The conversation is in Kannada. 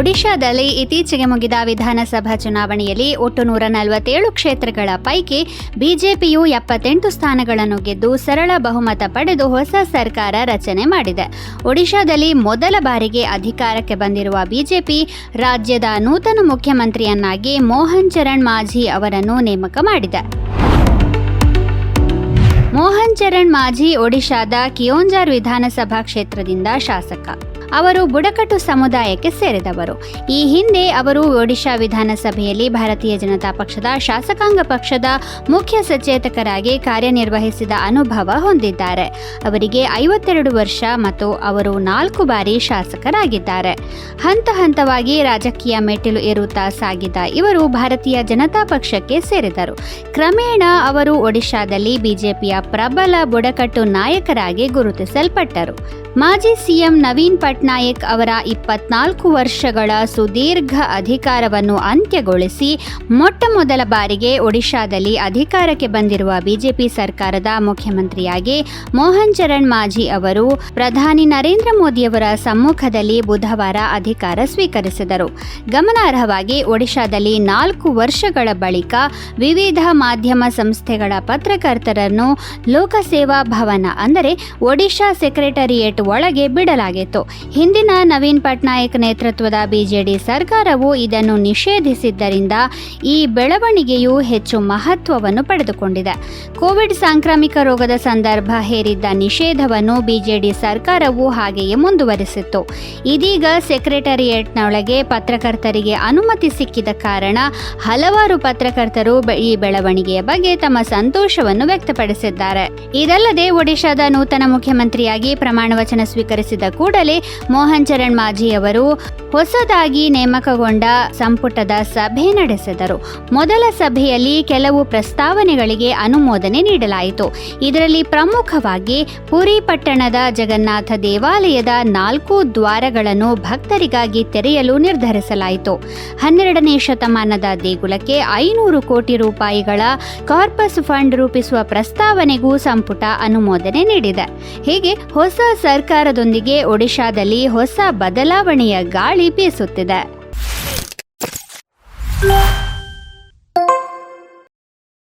ಒಡಿಶಾದಲ್ಲಿ ಇತ್ತೀಚೆಗೆ ಮುಗಿದ ವಿಧಾನಸಭಾ ಚುನಾವಣೆಯಲ್ಲಿ ಒಟ್ಟು ನೂರ ನಲವತ್ತೇಳು ಕ್ಷೇತ್ರಗಳ ಪೈಕಿ ಬಿಜೆಪಿಯು ಎಪ್ಪತ್ತೆಂಟು ಸ್ಥಾನಗಳನ್ನು ಗೆದ್ದು ಸರಳ ಬಹುಮತ ಪಡೆದು ಹೊಸ ಸರ್ಕಾರ ರಚನೆ ಮಾಡಿದೆ. ಒಡಿಶಾದಲ್ಲಿ ಮೊದಲ ಬಾರಿಗೆ ಅಧಿಕಾರಕ್ಕೆ ಬಂದಿರುವ ಬಿಜೆಪಿ ರಾಜ್ಯದ ನೂತನ ಮುಖ್ಯಮಂತ್ರಿಯನ್ನಾಗಿ ಮೋಹನ್ ಚರಣ್ ಮಾಝಿ ಅವರನ್ನು ನೇಮಕ ಮಾಡಿದೆ. ಮೋಹನ್ ಚರಣ್ ಮಾಜಿ ಒಡಿಶಾದ ಕಿಯೋಂಜಾರ್ ವಿಧಾನಸಭಾ ಕ್ಷೇತ್ರದಿಂದ ಶಾಸಕ. ಅವರು ಬುಡಕಟ್ಟು ಸಮುದಾಯಕ್ಕೆ ಸೇರಿದವರು. ಈ ಹಿಂದೆ ಅವರು ಒಡಿಶಾ ವಿಧಾನಸಭೆಯಲ್ಲಿ ಭಾರತೀಯ ಜನತಾ ಪಕ್ಷದ ಶಾಸಕಾಂಗ ಪಕ್ಷದ ಮುಖ್ಯ ಸಚೇತಕರಾಗಿ ಕಾರ್ಯನಿರ್ವಹಿಸಿದ ಅನುಭವ ಹೊಂದಿದ್ದಾರೆ. ಅವರಿಗೆ ಐವತ್ತೆರಡು ವರ್ಷ ಮತ್ತು ಅವರು ನಾಲ್ಕು ಬಾರಿ ಶಾಸಕರಾಗಿದ್ದಾರೆ. ಹಂತ ಹಂತವಾಗಿ ರಾಜಕೀಯ ಮೆಟ್ಟಿಲು ಏರುತ್ತಾ ಸಾಗಿದ ಇವರು ಭಾರತೀಯ ಜನತಾ ಪಕ್ಷಕ್ಕೆ ಸೇರಿದರು. ಕ್ರಮೇಣ ಅವರು ಒಡಿಶಾದಲ್ಲಿ ಬಿಜೆಪಿಯ ಪ್ರಬಲ ಬುಡಕಟ್ಟು ನಾಯಕರಾಗಿ ಗುರುತಿಸಲ್ಪಟ್ಟರು. ಮಾಜಿ ಸಿಎಂ ನವೀನ್ ಪಟ್ನಾಯಕ್ ಅವರ ಇಪ್ಪತ್ನಾಲ್ಕು ವರ್ಷಗಳ ಸುದೀರ್ಘ ಅಧಿಕಾರವನ್ನು ಅಂತ್ಯಗೊಳಿಸಿ ಮೊಟ್ಟ ಮೊದಲ ಬಾರಿಗೆ ಒಡಿಶಾದಲ್ಲಿ ಅಧಿಕಾರಕ್ಕೆ ಬಂದಿರುವ ಬಿಜೆಪಿ ಸರ್ಕಾರದ ಮುಖ್ಯಮಂತ್ರಿಯಾಗಿ ಮೋಹನ್ ಚರಣ್ ಮಾಜಿ ಅವರು ಪ್ರಧಾನಿ ನರೇಂದ್ರ ಮೋದಿಯವರ ಸಮ್ಮುಖದಲ್ಲಿ ಬುಧವಾರ ಅಧಿಕಾರ ಸ್ವೀಕರಿಸಿದರು. ಗಮನಾರ್ಹವಾಗಿ ಒಡಿಶಾದಲ್ಲಿ ನಾಲ್ಕು ವರ್ಷಗಳ ಬಳಿಕ ವಿವಿಧ ಮಾಧ್ಯಮ ಸಂಸ್ಥೆಗಳ ಪತ್ರಕರ್ತರನ್ನು ಲೋಕಸೇವಾ ಭವನ ಅಂದರೆ ಒಡಿಶಾ ಸೆಕ್ರೆಟರಿಯೇಟ್ ಒಳಗೆ ಬಿಡಲಾಗಿತ್ತು. ಹಿಂದಿನ ನವೀನ್ ಪಟ್ನಾಯಕ್ ನೇತೃತ್ವದ ಬಿಜೆಡಿ ಸರ್ಕಾರವು ಇದನ್ನು ನಿಷೇಧಿಸಿದ್ದರಿಂದ ಈ ಬೆಳವಣಿಗೆಯು ಹೆಚ್ಚು ಮಹತ್ವವನ್ನು ಪಡೆದುಕೊಂಡಿದೆ. ಕೋವಿಡ್ ಸಾಂಕ್ರಾಮಿಕ ರೋಗದ ಸಂದರ್ಭ ಹೇರಿದ್ದ ನಿಷೇಧವನ್ನು ಬಿಜೆಡಿ ಸರ್ಕಾರವು ಹಾಗೆಯೇ ಮುಂದುವರಿಸಿತ್ತು. ಇದೀಗ ಸೆಕ್ರೆಟರಿಯೇಟ್ನೊಳಗೆ ಪತ್ರಕರ್ತರಿಗೆ ಅನುಮತಿ ಸಿಕ್ಕಿದ ಕಾರಣ ಹಲವಾರು ಪತ್ರಕರ್ತರು ಈ ಬೆಳವಣಿಗೆಯ ಬಗ್ಗೆ ತಮ್ಮ ಸಂತೋಷವನ್ನು ವ್ಯಕ್ತಪಡಿಸಿದ್ದಾರೆ. ಇದಲ್ಲದೆ ಒಡಿಶಾದ ನೂತನ ಮುಖ್ಯಮಂತ್ರಿಯಾಗಿ ಪ್ರಮಾಣ ವಚನ ಸ್ವೀಕರಿಸಿದ ಕೂಡಲೇ ಮೋಹನ್ ಚರಣ್ ಮಾಜಿ ಅವರು ಹೊಸದಾಗಿ ನೇಮಕಗೊಂಡ ಸಂಪುಟದ ಸಭೆ ನಡೆಸಿದರು. ಮೊದಲ ಸಭೆಯಲ್ಲಿ ಕೆಲವು ಪ್ರಸ್ತಾವನೆಗಳಿಗೆ ಅನುಮೋದನೆ ನೀಡಲಾಯಿತು. ಇದರಲ್ಲಿ ಪ್ರಮುಖವಾಗಿ ಪುರಿ ಪಟ್ಟಣದ ಜಗನ್ನಾಥ ದೇವಾಲಯದ ನಾಲ್ಕು ದ್ವಾರಗಳನ್ನು ಭಕ್ತರಿಗಾಗಿ ತೆರೆಯಲು ನಿರ್ಧರಿಸಲಾಯಿತು. ಹನ್ನೆರಡನೇ ಶತಮಾನದ ದೇಗುಲಕ್ಕೆ ಐನೂರು ಕೋಟಿ ರೂಪಾಯಿಗಳ ಕಾರ್ಪಸ್ ಫಂಡ್ ರೂಪಿಸುವ ಪ್ರಸ್ತಾವನೆಗೂ ಸಂಪುಟ ಅನುಮೋದನೆ ನೀಡಿದೆ. ಹೀಗೆ ಹೊಸ ಸರ್ಕಾರದೊಂದಿಗೆ ಒಡಿಶಾದಲ್ಲಿ ಹೊಸ ಬದಲಾವಣೆಯ ಗಾಳಿ ಬೀಸುತ್ತಿದೆ.